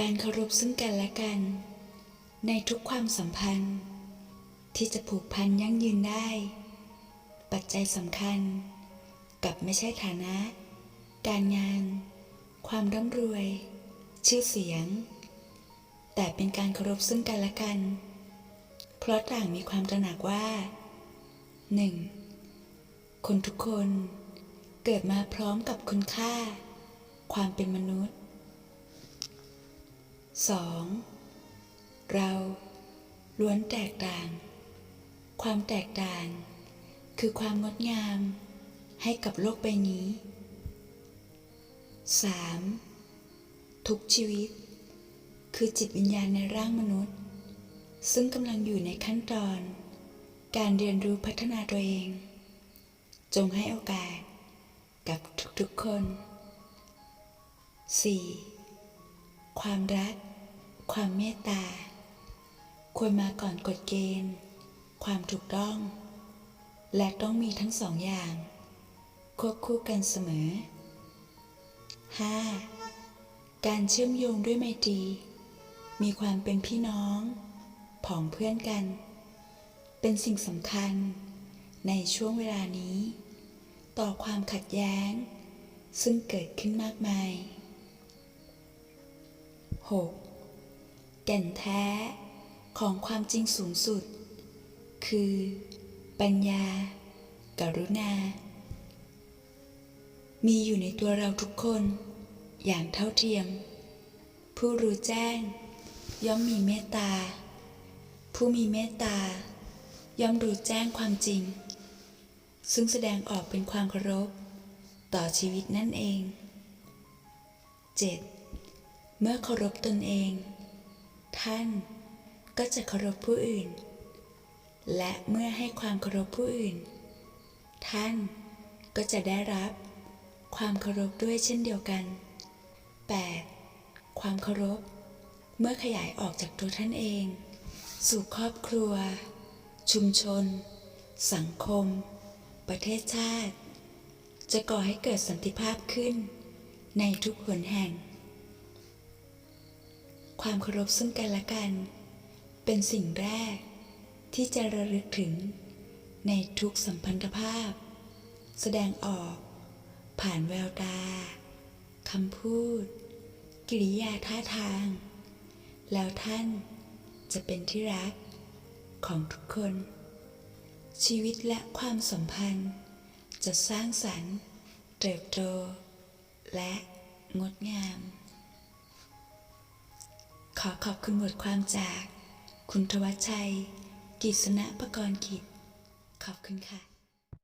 การเคารพซึ่งกันและกัน ในทุกความสัมพันธ์ ที่จะผูกพันยั่งยืนได้ ปัจจัยสำคัญ กับไม่ใช่ฐานะ การงาน ความร่ำรวย ชื่อเสียง แต่เป็นการเคารพซึ่งกันและกัน เพราะต่างมีความตระหนักว่า 1. คนทุกคนเกิดมาพร้อมกับคุณค่า ความเป็นมนุษย์ 2. เราล้วนแตกต่าง ความแตกต่าง คือความงดงาม ให้กับโลกใบนี้ 3. ทุกชีวิต คือจิตวิญญาณในร่างมนุษย์ ซึ่งกำลังอยู่ในขั้นตอน การเรียนรู้พัฒนาตัวเอง จงให้โอกาสกับทุกๆคน 4. ความรัก ความเมตตา ควรมาก่อนกฎเกณฑ์ ความถูกต้อง และต้องมีทั้งสองอย่าง ควบคู่กันเสมอ 5. การเชื่อมโยงด้วยไมตรี มีความเป็นพี่น้อง ผองเพื่อนกัน เป็นสิ่งสำคัญในช่วงเวลานี้ ต่อความขัดแย้ง ซึ่งเกิดขึ้นมากมาย 6. แก่นแท้ของความจริงสูงสุด คือ ปัญญาการุณา มีอยู่ในตัวเราทุกคน อย่างเท่าเทียม ผู้รู้แจ้ง ย่อมมีเมตตา ผู้มีเมตตา ย่อมรู้แจ้งความจริง ซึ่งแสดงออกเป็นความเคารพ ต่อชีวิตนั่นเอง 7. เมื่อเคารพตนเอง ท่านก็จะเคารพผู้อื่น และเมื่อให้ความเคารพผู้อื่น ท่านก็จะได้รับความเคารพด้วยเช่นเดียวกัน 8. ความเคารพ เมื่อขยายออกจากตัวท่านเอง สู่ครอบครัว ชุมชน สังคม ประเทศชาติ จะก่อให้เกิดสันติภาพขึ้น ในทุกหนแห่ง ความเคารพซึ่งกันและกัน เป็นสิ่งแรกที่จะระลึกถึงในทุกสัมพันธภาพ แสดงออก ผ่านแววตาคำพูด กิริยาท่าทาง แล้วท่านจะเป็นที่รักของทุกคน ชีวิตและความสัมพันธ์ จะสร้างสรรค์ เติบโต และงดงาม อขอบคุณบทความจาก คุณทวัชชัย กิษณะประกรณ์กิจ ขอบคุณค่ะ